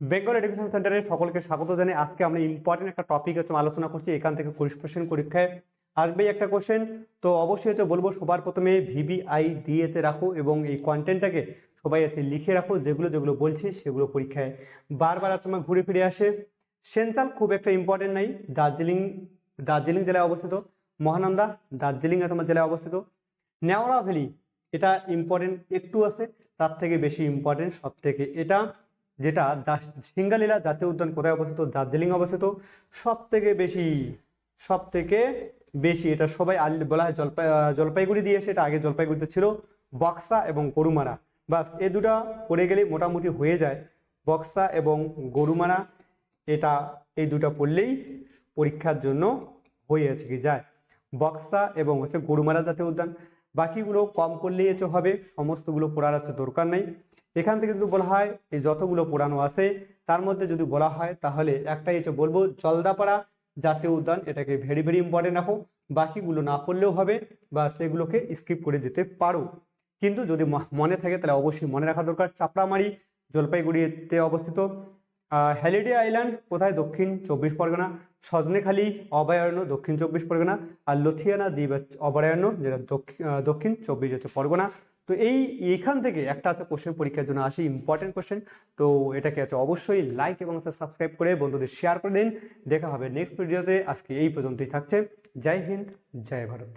Bengal education সেন্টারে সকলকে স্বাগত জানাই। আজকে আমরা ইম্পর্টেন্ট একটা টপিক হচ্ছে আলোচনা করছি, এখান থেকে কোশ্চেন পরীক্ষায় আসবেই একটা কোশ্চেন তো অবশ্যই হচ্ছে বলব, সবার প্রথমে ভিবিআই দিয়েছে রাখো এবং এই কন্টেন্টটাকে সবাই আছে লিখে রাখো, যেগুলো যেগুলো বলছি সেগুলো পরীক্ষায় বারবার আর তোমার ঘুরে ফিরে আসে। সেন্সাল খুব একটা ইম্পর্টেন্ট নাই, দার্জিলিং দার্জিলিং জেলায় অবস্থিত। মহানন্দা, দার্জিলিং তোমার জেলায় অবস্থিত। নেওড়া ভ্যালি এটা ইম্পর্টেন্ট একটু আছে, তার থেকে বেশি ইম্পর্টেন্ট সব থেকে এটা যেটা সিঙ্গালীলা জাতীয় উদ্যান কোথায় অবস্থিত? দার্জিলিং অবস্থিত। সব থেকে বেশি সব থেকে বেশি এটা সবাই আল বলা হয় জলপাই জলপাইগুড়ি দিয়ে এসে এটা আগে জলপাইগুড়িতে ছিল। বক্সা এবং গরুমারা। বাস, এ দুটা পড়ে গেলেই মোটামুটি হয়ে যায়। বক্সা এবং গরুমারা, এটা, এই দুটা পড়লেই পরীক্ষার জন্য হয়ে আছে কি যায়। বক্সা এবং হচ্ছে গরুমারা জাতীয় উদ্যান। বাকিগুলো কম করলেই হচ্ছে হবে। সমস্তগুলো পড়ার আছে দরকার নেই। এখান থেকে যদি বলা হয়, এই যতগুলো পড়ানো আছে, তার মধ্যে যদি বলা হয়, তাহলে একটাই হচ্ছে বলব, জলদাপাড়া জাতীয় উদ্যান, এটাকে ভেরি ভেরি ইম্পর্টেন্ট রাখো। বাকিগুলো না পড়লেও হবে বা সেগুলোকে স্কিপ করে যেতে পারো। কিন্তু যদি মনে থাকে, তাহলে অবশ্যই মনে রাখা দরকার। চাপড়ামারি জলপাইগুড়িতে অবস্থিত হ্যালিডে আইল্যান্ড, কোথায়? দক্ষিণ চব্বিশ পরগনা। সজনেখালি, অভয়ারণ্য, দক্ষিণ চব্বিশ পরগনা। আর লথিয়ানা দ্বীপ অভয়ারণ্য, যেটা দক্ষিণ দক্ষিণ চব্বিশ হচ্ছে পরগনা। তো এই এখান থেকে একটা আছে কোশ্চেন পরীক্ষার জন্য আসে ইম্পর্টেন্ট কোশ্চেন তো এটাকে আছে অবশ্যই লাইক এবং সাবস্ক্রাইব করে বন্ধুদের শেয়ার করে দিন। দেখা হবে নেক্সট ভিডিওতে আজকে এই পর্যন্তই থাকছে। জয় হিন্দ, জয় ভারত।